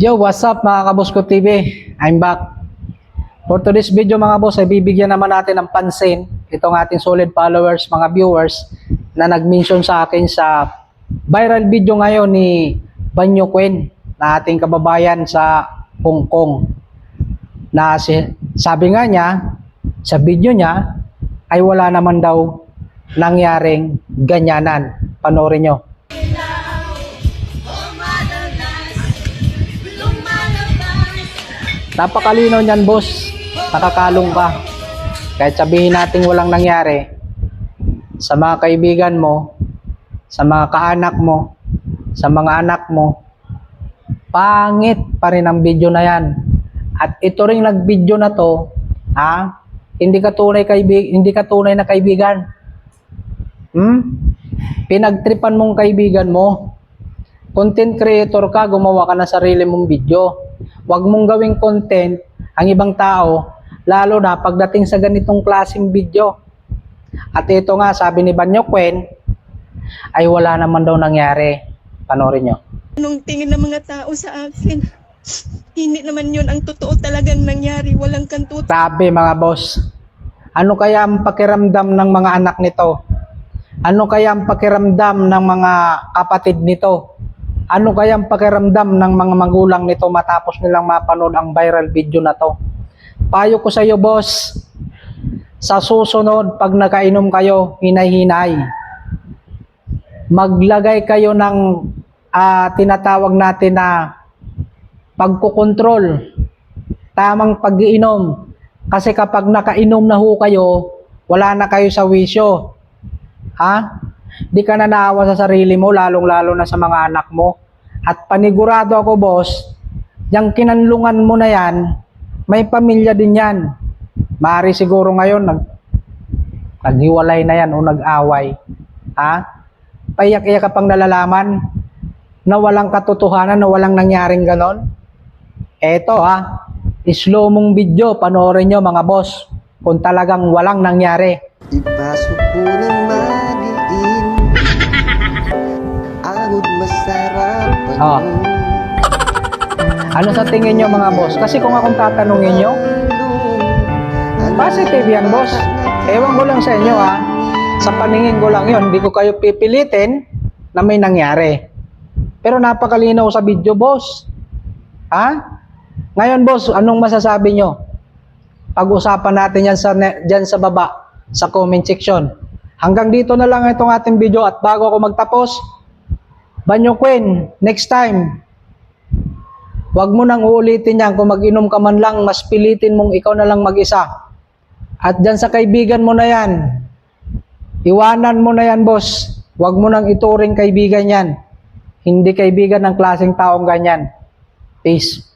Yo, what's up mga Kabosko TV? I'm back. For today's video mga boss, ay bibigyan naman natin ng pansin itong ating solid followers, mga viewers na nag-mention sa akin sa viral video ngayon ni Banyo Quen na ating kababayan sa Hong Kong. Na si, sabi nga niya, sa video niya, ay wala naman daw nangyaring ganyanan. Panorin nyo. Napakalinaw niyan, boss. Nakakalong ka. Kahit sabihin natin walang nangyari, sa mga kaibigan mo, sa mga kaanak mo, sa mga anak mo, pangit pa rin ang video na yan. At ito ring nag-video na to, ha? Hindi ka tunay kaibig, hindi ka tunay na kaibigan. Hmm? Pinagtripan mong kaibigan mo. Content creator ka, gumawa ka ng sarili mong video. Huwag mong gawing content ang ibang tao, lalo na pagdating sa ganitong klaseng video. At ito nga, sabi ni Banyo Quen, ay wala naman daw nangyari. Panorin nyo. Anong tingin ng mga tao sa akin? Hindi naman yun ang totoo talagang nangyari. Walang kantutan. Grabe mga boss. Ano kaya ang pakiramdam ng mga anak nito? Ano kaya ang pakiramdam ng mga kapatid nito? Ano kaya ang pakiramdam ng mga magulang nito matapos nilang mapanood ang viral video na to? Payo ko sa iyo, boss. Sa susunod, pag nakainom kayo, hinay-hinay. Maglagay kayo ng ah, tinatawag natin na pagkukontrol. Tamang pag-iinom. Kasi kapag nakainom na ho kayo, wala na kayo sa wisyo. Ha? Di ka na naawa sa sarili mo, lalong-lalo na sa mga anak mo. At panigurado ako, boss, yung kinanlungan mo na yan, may pamilya din yan. Mari siguro ngayon, nag, naghiwalay na yan o nag-away. Ha? Paiyak-iyak ka pang nalalaman na walang katotohanan, na walang nangyaring ganon. Eto ha, slow mong video, panoorin nyo mga boss, kung talagang walang nangyari. Ipasok mo ng magiin Agod masarap Ah. Ano sa tingin nyo mga boss? Kasi kung akong tatanungin nyo, positive yan boss. Ewan ko lang sa inyo ha. Sa paningin ko lang yon, hindi ko kayo pipilitin na may nangyari. Pero napakalinaw sa video boss. Ha? Ngayon boss, anong masasabi nyo? Pag-usapan natin yan sa, dyan sa baba, sa comment section. Hanggang dito na lang itong ating video at bago ako magtapos, Banyo Queen, next time, Huwag mo nang uulitin yan. Kung mag-inom ka man lang, mas pilitin mong ikaw na lang mag-isa. At dyan sa kaibigan mo na yan, iwanan mo na yan, boss. Huwag mo nang ituring kaibigan yan. Hindi kaibigan ng klaseng taong ganyan. Peace.